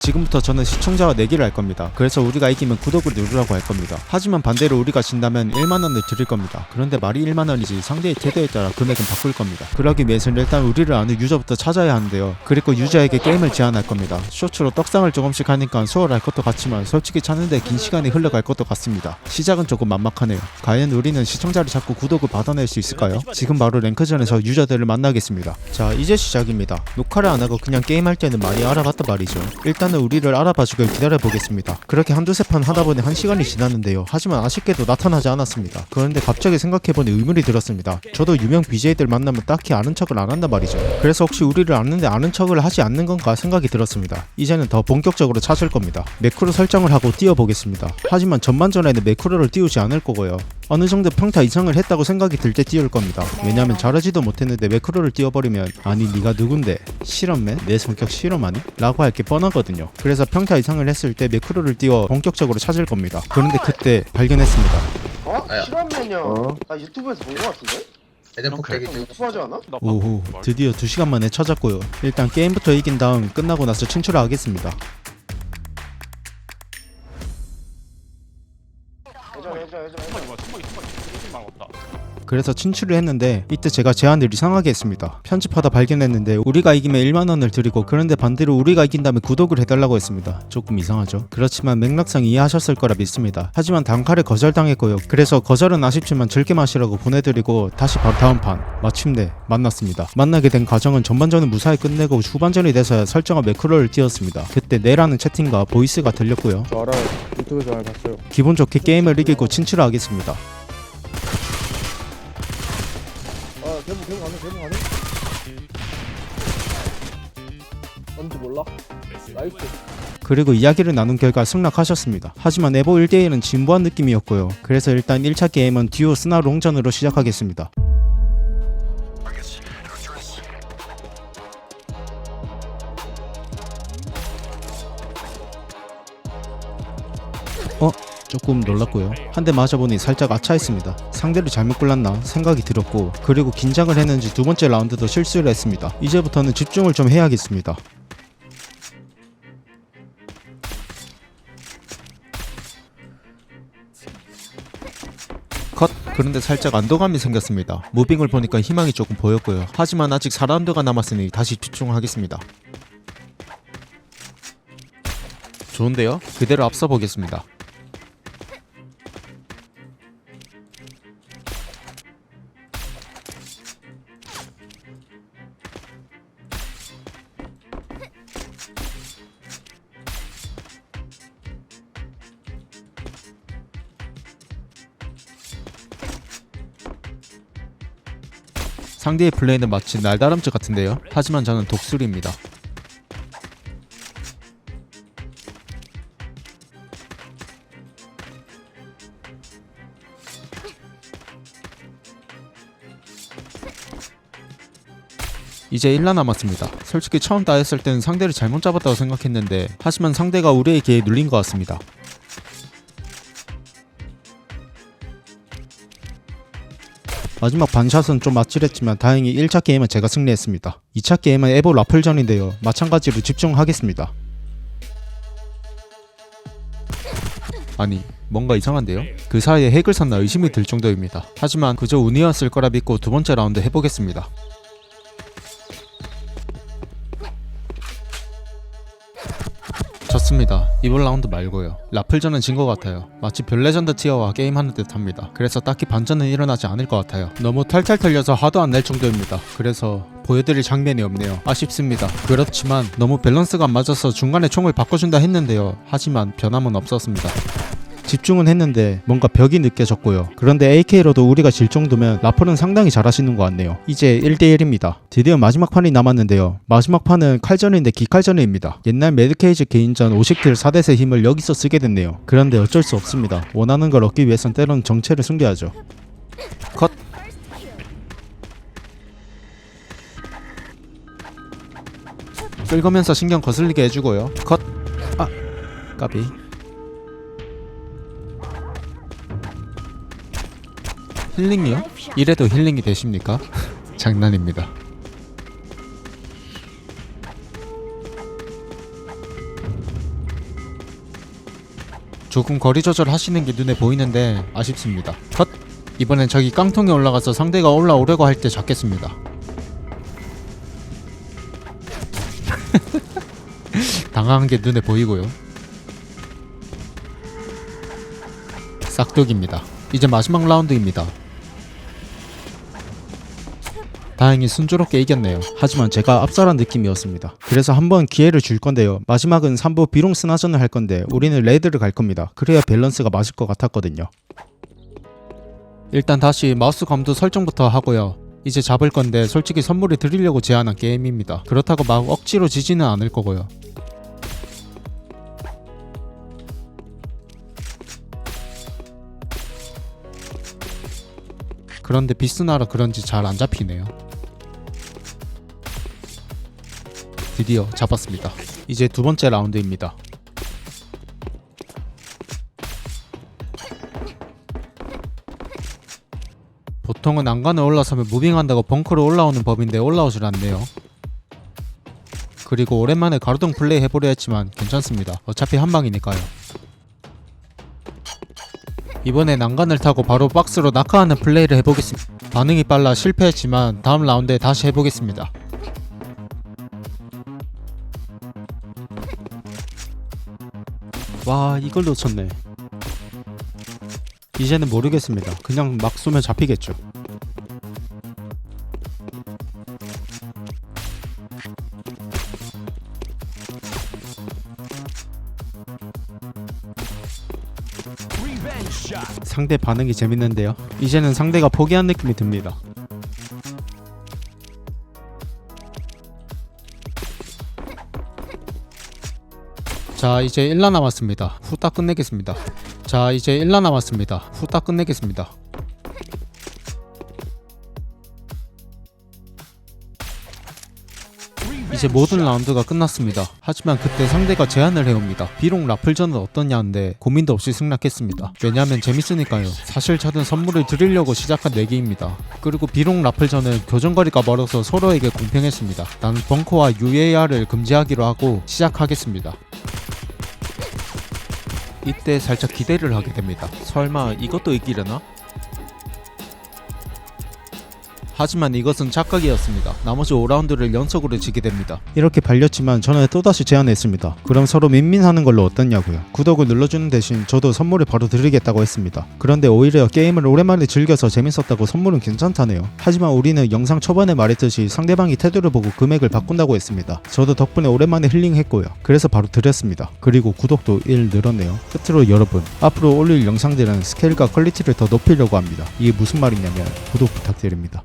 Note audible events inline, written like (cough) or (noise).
지금부터 저는 시청자와 내기를 할 겁니다. 그래서 우리가 이기면 구독을 누르라고 할 겁니다. 하지만 반대로 우리가 진다면 1만원을 드릴 겁니다. 그런데 말이 1만원이지 상대의 태도에 따라 금액은 바꿀 겁니다. 그러기 위해서는 일단 우리를 아는 유저부터 찾아야 하는데요. 그리고 유저에게 게임을 제안할 겁니다. 쇼츠로 떡상을 조금씩 하니까 수월할 것도 같지만 솔직히 찾는데 긴 시간이 흘러갈 것도 같습니다. 시작은 조금 만막하네요. 과연 우리는 시청자를 잡고 구독을 받아낼 수 있을까요? 지금 바로 랭크전에서 유저들을 만나겠습니다. 자 이제 시작입니다. 녹화를 안 하고 그냥 게임할 때는 많이 알아봤단 말이죠. 일단 은 우리를 알아봐주길 기다려보겠습니다. 그렇게 한두 세 판 하다 보니 한 시간이 지났는데요. 하지만 아쉽게도 나타나지 않았습니다. 그런데 갑자기 생각해보니 의문이 들었습니다. 저도 유명 BJ들 만나면 딱히 아는 척을 안 한단 말이죠. 그래서 혹시 우리를 아는데 아는 척을 하지 않는 건가 생각이 들었습니다. 이제는 더 본격적으로 찾을 겁니다. 매크로 설정을 하고 띄워보겠습니다. 하지만 전반전에는 매크로를 띄우지 않을 거고요. 어느 정도 평타 이상을 했다고 생각이 들 때 띄울 겁니다. 왜냐면 잘하지도 못했는데 매크로를 띄워버리면 아니 네가 누군데 실험맨? 내 성격 실험하니? 라고 할 게 뻔하거든요. 그래서 평타 이상을 했을 때 매크로를 띄워 본격적으로 찾을 겁니다. 그런데 그때 발견했습니다. 어? 아야. 실험맨이야. 어? 나 유튜브에서 본 거 같은데? 애들 폭대기 하지 않아? 오호 드디어 2시간 만에 찾았고요. 일단 게임부터 이긴 다음 끝나고 나서 친출을 하겠습니다. 예전 예전 예전 예전. 그래서 친출을 했는데 이때 제가 제안을 이상하게 했습니다. 편집하다 발견했는데 우리가 이기면 1만원을 드리고 그런데 반대로 우리가 이긴다면 구독을 해달라고 했습니다. 조금 이상하죠? 그렇지만 맥락상 이해하셨을 거라 믿습니다. 하지만 단칼에 거절당했고요. 그래서 거절은 아쉽지만 즐겨 마시라고 보내드리고 다시 바로 다음 판 마침내 만났습니다. 만나게 된 과정은 전반전은 무사히 끝내고 후반전이 돼서야 설정한 매크로를 띄웠습니다. 그때 네라는 채팅과 보이스가 들렸고요. 저 알아요. 유튜브에서 많이 봤어요. 기분 좋게 게임을 이기고 친출을 하겠습니다. 아, 개봉, 개봉 안 해, 개봉 안 해? 뭔지 몰라? 나이스. 그리고 이야기를 나눈 결과 승낙하셨습니다. 하지만 에보 1대1은 진부한 느낌이었고요. 그래서 일단 1차 게임은 듀오 스나 롱전으로 시작하겠습니다. 어? 조금 놀랐고요. 한 대 맞아보니 살짝 아차했습니다. 상대를 잘못 골랐나 생각이 들었고 그리고 긴장을 했는지 두 번째 라운드도 실수를 했습니다. 이제부터는 집중을 좀 해야겠습니다. 컷! 그런데 살짝 안도감이 생겼습니다. 무빙을 보니까 희망이 조금 보였고요. 하지만 아직 4라운드가 남았으니 다시 집중하겠습니다. 좋은데요? 그대로 앞서 보겠습니다. 상대의 플레이는 마치 날다람쥐 같은데요. 하지만 저는 독수리입니다. 이제 1라 남았습니다. 솔직히 처음 따였을 때는 상대를 잘못 잡았다고 생각했는데 하지만 상대가 우리의 기에 눌린 것 같습니다. 마지막 반샷은 좀 아찔했지만 다행히 1차 게임은 제가 승리했습니다. 2차 게임은 에보 라플전인데요. 마찬가지로 집중하겠습니다. 아니 뭔가 이상한데요? 그 사이에 핵을 샀나 의심이 들 정도입니다. 하지만 그저 운이었을 거라 믿고 두 번째 라운드 해보겠습니다. 졌습니다. 이번 라운드 말고요. 라플전은 진 것 같아요. 마치 별 레전드 티어와 게임하는 듯합니다. 그래서 딱히 반전은 일어나지 않을 것 같아요. 너무 탈탈 털려서 화도 안 낼 정도입니다. 그래서 보여드릴 장면이 없네요. 아쉽습니다. 그렇지만 너무 밸런스가 안 맞아서 중간에 총을 바꿔준다 했는데요. 하지만 변함은 없었습니다. 집중은 했는데 뭔가 벽이 느껴졌고요. 그런데 AK로도 우리가 질 정도면 라플은 상당히 잘하시는 것 같네요. 이제 1대1입니다. 드디어 마지막 판이 남았는데요. 마지막 판은 칼전인데 기칼전입니다. 옛날 매드케이지 개인전 50킬 4대세 힘을 여기서 쓰게 됐네요. 그런데 어쩔 수 없습니다. 원하는 걸 얻기 위해선 때론 정체를 숨겨야죠. 컷! 끌거면서 신경 거슬리게 해주고요. 컷! 아! 까비. 힐링이요? 이래도 힐링이 되십니까? (laughs) 장난입니다. 조금 거리 조절 하시는 게 눈에 보이는데 아쉽습니다. 컷! 이번엔 저기 깡통에 올라가서 상대가 올라오려고 할 때 잡겠습니다. (laughs) 당황한 게 눈에 보이고요. 싹둑입니다. 이제 마지막 라운드입니다. 다행히 순조롭게 이겼네요. 하지만 제가 압살한 느낌이었습니다. 그래서 한번 기회를 줄 건데요. 마지막은 3부 비롱 스나전을 할 건데 우리는 레드를 갈 겁니다. 그래야 밸런스가 맞을 것 같았거든요. 일단 다시 마우스 검도 설정부터 하고요. 이제 잡을 건데 솔직히 선물을 드리려고 제안한 게임입니다. 그렇다고 막 억지로 지지는 않을 거고요. 그런데 비스나라 그런지 잘 안 잡히네요. 드디어 잡았습니다. 이제 두 번째 라운드입니다. 보통은 난간을 올라서면 무빙한다고 벙커로 올라오는 법인데 올라오질 않네요. 그리고 오랜만에 가로등 플레이 해보려 했지만 괜찮습니다. 어차피 한 방이니까요. 이번에 난간을 타고 바로 박스로 낙하하는 플레이를 해보겠습니다. 반응이 빨라 실패했지만 다음 라운드에 다시 해보겠습니다. 와 이걸 놓쳤네. 이제는 모르겠습니다. 그냥 막 쏘면 잡히겠죠. 상대 반응이 재밌는데요. 이제는 상대가 포기한 느낌이 듭니다. 자 이제 1라 남았습니다. 후딱 끝내겠습니다. 자 이제 1라 남았습니다. 후딱 끝내겠습니다. 이제 모든 라운드가 끝났습니다. 하지만 그때 상대가 제안을 해옵니다. 비록 라플전은 어떠냐는데 고민도 없이 승낙했습니다. 왜냐하면 재밌으니까요. 사실 저는 선물을 드리려고 시작한 내기입니다. 그리고 비록 라플전은 교정거리가 멀어서 서로에게 공평했습니다. 나는 벙커와 UAR을 금지하기로 하고 시작하겠습니다. 이때 살짝 기대를 하게 됩니다. 설마 이것도 이기려나? 하지만 이것은 착각이었습니다. 나머지 5라운드를 연속으로 지게 됩니다. 이렇게 발렸지만 저는 또다시 제안했습니다. 그럼 서로 민민하는 걸로 어떻냐고요. 구독을 눌러주는 대신 저도 선물을 바로 드리겠다고 했습니다. 그런데 오히려 게임을 오랜만에 즐겨서 재밌었다고 선물은 괜찮다네요. 하지만 우리는 영상 초반에 말했듯이 상대방이 태도를 보고 금액을 바꾼다고 했습니다. 저도 덕분에 오랜만에 힐링했고요. 그래서 바로 드렸습니다. 그리고 구독도 1 늘었네요. 끝으로 여러분, 앞으로 올릴 영상들은 스케일과 퀄리티를 더 높이려고 합니다. 이게 무슨 말이냐면 구독 부탁드립니다.